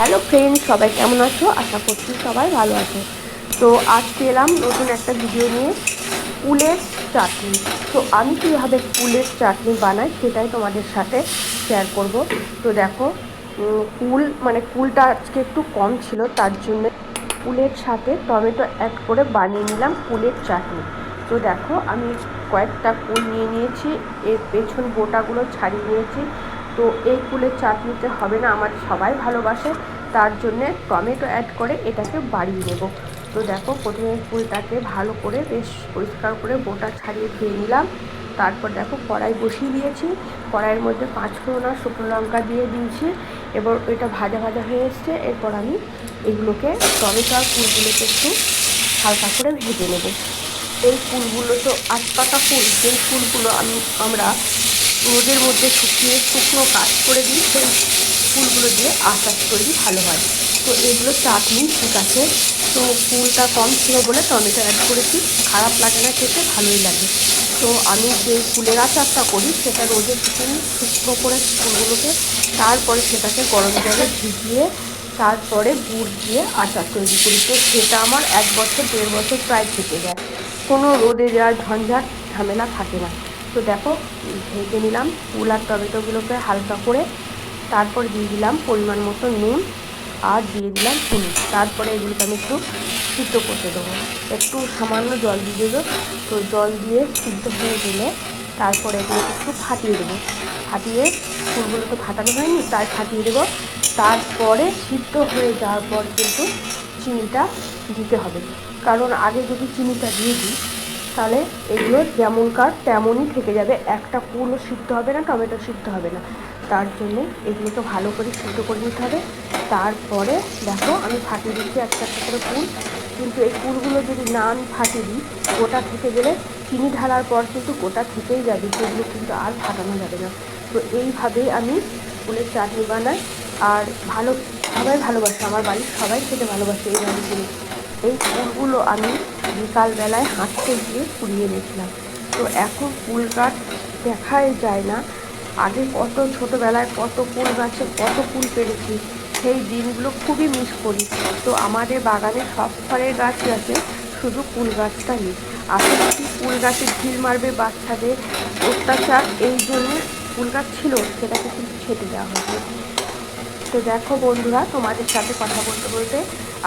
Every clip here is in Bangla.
হ্যালো ফ্রেন্ড, সবাই কেমন আছো? আশা করছি সবাই ভালো আছো। তো আজকে এলাম নতুন একটা ভিডিও নিয়ে কুলের চাটনি। তো আমি কীভাবে কুলের চাটনি বানাই সেটাই তোমাদের সাথে শেয়ার করব। তো দেখো কুল মানে কুলটা আজকে একটু কম ছিল, তার জন্য কুলের সাথে টমেটো অ্যাড করে বানিয়ে নিলাম কুলের চাটনি। তো দেখো, আমি কয়েকটা কুল নিয়ে নিয়েছি, এর পেছন বোটাগুলো ছাড়িয়ে নিয়েছি। তো এই কুলের চাটনিতে হবে না, আমার সবাই ভালোবাসে, তার জন্যে টমেটো অ্যাড করে এটাকে বাড়িয়ে নেব। তো দেখো, প্রথমে ফুলটাকে ভালো করে বেশ পরিষ্কার করে বোটা ছাড়িয়ে ধুয়ে নিলাম। তারপর দেখো, কড়াই বসিয়ে দিয়েছি। কড়াইয়ের মধ্যে পাঁচ আর শুকনো লঙ্কা দিয়ে দিয়েছি। এবার এটা ভাজা ভাজা হয়ে এসছে, এরপর আমি এগুলোকে টমেটো আর ফুলগুলোকে একটু হালকা করে ভেজে নেব। এই ফুলগুলো তো আট পাতা ফুল যেই ফুলগুলো আমি, আমরা রোদের মধ্যে শুকিয়ে শুকনো কাজ করে দিই, সেই ফুলগুলো দিয়ে আচার তৈরি ভালো হয়। তো এগুলো চাটনি, ঠিক আছে। তো ফুলটা কম ছিল বলে টমেটো অ্যাড করেছি। খারাপ লাগে না খেতে, ভালোই লাগে। তো আমি যে ফুলের আচারটা করি, সেটা রোদে শুকিয়ে শুকনো করে ফুলগুলোকে, তারপরে সেটাকে গরম জলে ভিজিয়ে, তারপরে গুড় দিয়ে আচার তৈরি করি। তো সেটা আমার এক বছর, দেড় বছর প্রায় থেকে যায়। কোনো রোদে দেওয়ার ঝঞ্ঝাট ঝামেলা থাকে না। তো দেখো ভেজে নিলাম ফুল আর টমেটোগুলোকে হালকা করে। তারপর দিয়ে দিলাম পরিমাণ মতো নুন আর দিয়ে দিলাম চিনি। তারপরে এগুলোকে আমি একটু সিদ্ধ করতে দেবো। একটু সামান্য জল দিয়ে দেবো। তো জল দিয়ে সিদ্ধ হয়ে গেলে তারপরে এগুলোকে একটু ফাটিয়ে দেবো। ফাটিয়ে ফুলগুলো তো ফাটানো হয়নি, তাই ফাটিয়ে দেবো। তারপরে সিদ্ধ হয়ে যাওয়ার পর কিন্তু চিনিটা দিতে হবে। কারণ আগে যদি চিনিটা দিয়ে দিই তাহলে এগুলো যেমনকার তেমনই থেকে যাবে। একটা কুলও সিদ্ধ হবে না, টমেটো সিদ্ধ হবে না। তার জন্যে এগুলোকে ভালো করে সিদ্ধ করে নিতে হবে। তারপরে দেখো, আমি ফাটিয়ে দিচ্ছি একটা একটা করে কুল। কিন্তু এই কুলগুলো যদি না আমি ফাটিয়ে দিই, গোটা থেকে গেলে চিনি ঢালার পর কিন্তু গোটা থেকেই যাবে, সেগুলো কিন্তু আর ফাটানো যাবে না। তো এইভাবেই আমি কুলের চাটনি বানাই। আর ভালো, সবাই ভালোবাসে, আমার বাড়ির সবাই খেতে ভালোবাসে এইভাবে করে এই ফুলগুলো আমি বিকালবেলায় হাঁটতে গিয়ে কুড়িয়ে নিয়েছিলাম তো এখন ফুল গাছ দেখাই যায় না। আগে কত ছোটোবেলায় কত ফুল গাছে কত ফুল পেরেছি, সেই দিনগুলো খুবই মিস করি। তো আমাদের বাগানে সব ফলের গাছই আছে, শুধু ফুল গাছটা নেই। আসলে ফুল গাছে ঢিল মারবে বাচ্চাদের অত্যাচার, এই জন্য ফুল গাছ ছিল, সেটাকে কিন্তু ছেটে দেওয়া হয়েছে। তো দেখো বন্ধুরা, তোমাদের সাথে কথা বলতে বলতে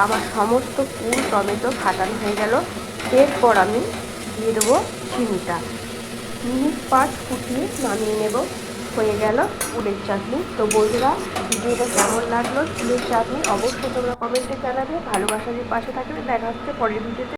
আমার সমস্ত ফুল টমেটো ফাটানো হয়ে গেল। এরপর আমি দিয়ে দেবো চিনিটা। মিনিট পাঁচ ফুটিয়ে নামিয়ে নেব। হয়ে গেল ফুলের চাটনি। তো বন্ধুরা, ভিডিওটা কেমন লাগল? ফুলের চাটনি অবশ্যই তোমরা কমেন্টে জানাবে। ভালোবাসাদের পাশে থাকবে, দেখা হচ্ছে পরের ভিডিওতে।